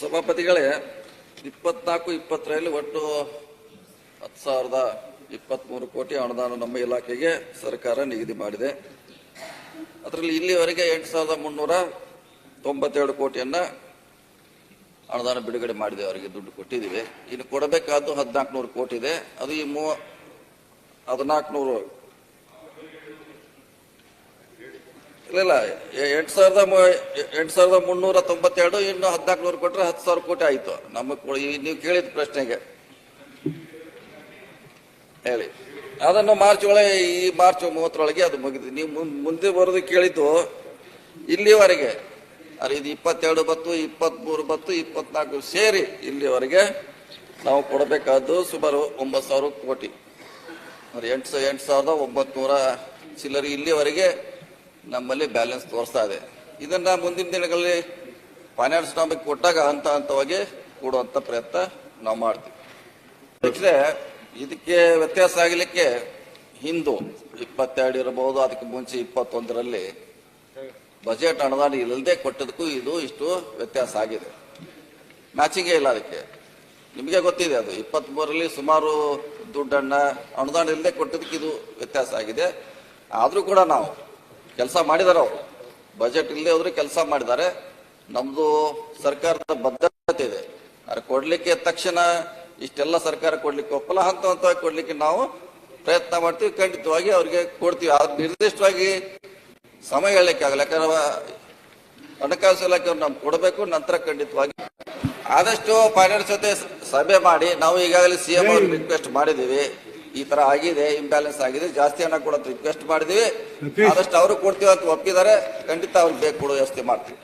ಸಭಾಪತಿಗಳೇ, ಇಪ್ಪತ್ನಾಲ್ಕು, ಇಪ್ಪತ್ತರಲ್ಲಿ ಒಟ್ಟು ಹತ್ತು ಸಾವಿರದ ಇಪ್ಪತ್ಮೂರು ಕೋಟಿ ಅನುದಾನ ನಮ್ಮ ಇಲಾಖೆಗೆ ಸರ್ಕಾರ ನಿಗದಿ ಮಾಡಿದೆ. ಅದರಲ್ಲಿ ಇಲ್ಲಿವರೆಗೆ ಎಂಟು ಸಾವಿರದ ಮುನ್ನೂರ ತೊಂಬತ್ತೆರಡು ಕೋಟಿಯನ್ನು ಅನುದಾನ ಬಿಡುಗಡೆ ಮಾಡಿದೆ. ಅವರಿಗೆ ದುಡ್ಡು ಕೊಟ್ಟಿದ್ದೀವಿ. ಇನ್ನು ಕೊಡಬೇಕಾದ್ದು ಹದಿನಾಲ್ಕು ನೂರು ಕೋಟಿ ಇದೆ. ಅದು ಈ ಮೂವ ಹದಿನಾಲ್ಕು ನೂರು ಇಲ್ಲ ಇಲ್ಲ ಎಂಟು ಸಾವಿರದ ಎಂಟು ಸಾವಿರದ ಮುನ್ನೂರ ತೊಂಬತ್ತೆರಡು ಇನ್ನು ಹದಿನಾಲ್ಕು ನೂರು ಕೊಟ್ಟರೆ ಹತ್ತು ಸಾವಿರ ಕೋಟಿ ಆಯಿತು. ನಮ್ಮ ನೀವು ಕೇಳಿದ ಪ್ರಶ್ನೆಗೆ. ಹೇಳಿ. ಅದನ್ನು ಮಾರ್ಚ್ ಒಳಗೆ, ಈ ಮಾರ್ಚ್ ಮೂವತ್ತರೊಳಗೆ ಅದು ಮುಗಿದು ನೀವು ಮುಂದೆ ಬರೋದು ಕೇಳಿದ್ದು ಇಲ್ಲಿವರೆಗೆ. ಅದು ಇದು ಇಪ್ಪತ್ತೆರಡು ಬತ್ತು, ಇಪ್ಪತ್ಮೂರು ಬತ್ತು, ಇಪ್ಪತ್ನಾಲ್ಕು ಸೇರಿ ಇಲ್ಲಿವರೆಗೆ ನಾವು ಕೊಡಬೇಕಾದ್ದು ಸುಮಾರು ಒಂಬತ್ತು ಸಾವಿರ ಕೋಟಿ. ಎಂಟು ಎಂಟು ಸಾವಿರದ ಒಂಬತ್ನೂರ ಚಿಲ್ಲರೆ ಇಲ್ಲಿವರೆಗೆ ನಮ್ಮಲ್ಲಿ ಬ್ಯಾಲೆನ್ಸ್ ತೋರಿಸ್ತಾ ಇದೆ. ಇದನ್ನ ಮುಂದಿನ ದಿನಗಳಲ್ಲಿ ಫೈನಾನ್ಸ್ ಟಾಪಿಕ್ ಕೊಟ್ಟಾಗ ಹಂತ ಹಂತವಾಗಿ ಕೊಡುವಂತ ಪ್ರಯತ್ನ ನಾವು ಮಾಡ್ತೀವಿ. ಅಧ್ಯಕ್ಷರೇ ಇದಕ್ಕೆ ವ್ಯತ್ಯಾಸ ಆಗಲಿಕ್ಕೆ ಹಿಂದು ಇಪ್ಪತ್ತೆರಡು ಇರಬಹುದು ಅದಕ್ಕೆ ಮುಂಚೆ ಇಪ್ಪತ್ತೊಂದರಲ್ಲಿ ಬಜೆಟ್ ಅನುದಾನ ಇಲ್ಲದೆ ಕೊಟ್ಟದಕ್ಕೂ ಇದು ಇಷ್ಟು ವ್ಯತ್ಯಾಸ ಆಗಿದೆ. ಮ್ಯಾಚಿಂಗೇ ಇಲ್ಲ ಅದಕ್ಕೆ. ನಿಮಗೆ ಗೊತ್ತಿದೆ ಅದು. ಇಪ್ಪತ್ಮೂರರಲ್ಲಿ ಸುಮಾರು ದುಡ್ಡನ್ನ ಅನುದಾನ ಇಲ್ಲದೆ ಕೊಟ್ಟದಕ್ಕೆ ಇದು ವ್ಯತ್ಯಾಸ ಆಗಿದೆ. ಆದರೂ ಕೂಡ ನಾವು ಕೆಲಸ ಮಾಡಿದಾರೆ ಅವರು. ಬಜೆಟ್ ಇಲ್ಲದೆ ಹೋದ್ರೆ ಕೆಲಸ ಮಾಡಿದ್ದಾರೆ ನಮ್ದು ಸರ್ಕಾರದ ಬದ್ಧತೆ ಇದೆ. ಆದ್ರೆ ಕೊಡ್ಲಿಕ್ಕೆ ತಕ್ಷಣ ಇಷ್ಟೆಲ್ಲ ಸರ್ಕಾರ ಕೊಡ್ಲಿಕ್ಕೆ ಒಪ್ಪಲ್ಲ ಹಂತ ಹಂತವಾಗಿ ಕೊಡ್ಲಿಕ್ಕೆ ನಾವು ಪ್ರಯತ್ನ ಮಾಡ್ತೀವಿ. ಖಂಡಿತವಾಗಿ ಅವ್ರಿಗೆ ಕೊಡ್ತೀವಿ. ಅದು ನಿರ್ದಿಷ್ಟವಾಗಿ ಸಮಯ ಹೇಳಲಿಕ್ಕೆ ಆಗಲ್ಲ. ಯಾಕಂದ್ರೆ ಹಣಕಾಸು ಇಲಾಖೆ ನಮ್ಗೆ ಕೊಡಬೇಕು. ನಂತರ ಖಂಡಿತವಾಗಿ ಆದಷ್ಟು ಫೈನಾನ್ಸ್ ಜೊತೆ ಸಭೆ ಮಾಡಿ ನಾವು ಈಗಾಗಲೇ ಸಿಎಂ ಅವ್ರಿಗೆ ರಿಕ್ವೆಸ್ಟ್ ಮಾಡಿದೀವಿ ಈ ತರ ಆಗಿದೆ ಇಂಬ್ಯಾಲೆನ್ಸ್ ಆಗಿದೆ ಜಾಸ್ತಿ ಹಣ ಕೊಡತ್ ರಿಕ್ವೆಸ್ಟ್ ಮಾಡಿದೀವಿ. ಆದಷ್ಟು ಅವರು ಕೊಡ್ತೀವಿ ಅಂತ ಒಪ್ಪಿದ್ದಾರೆ. ಖಂಡಿತ ಅವ್ರಿಗೆ ಬೇಕು ಕೊಡೋ ವ್ಯವಸ್ಥೆ ಮಾಡ್ತೀವಿ.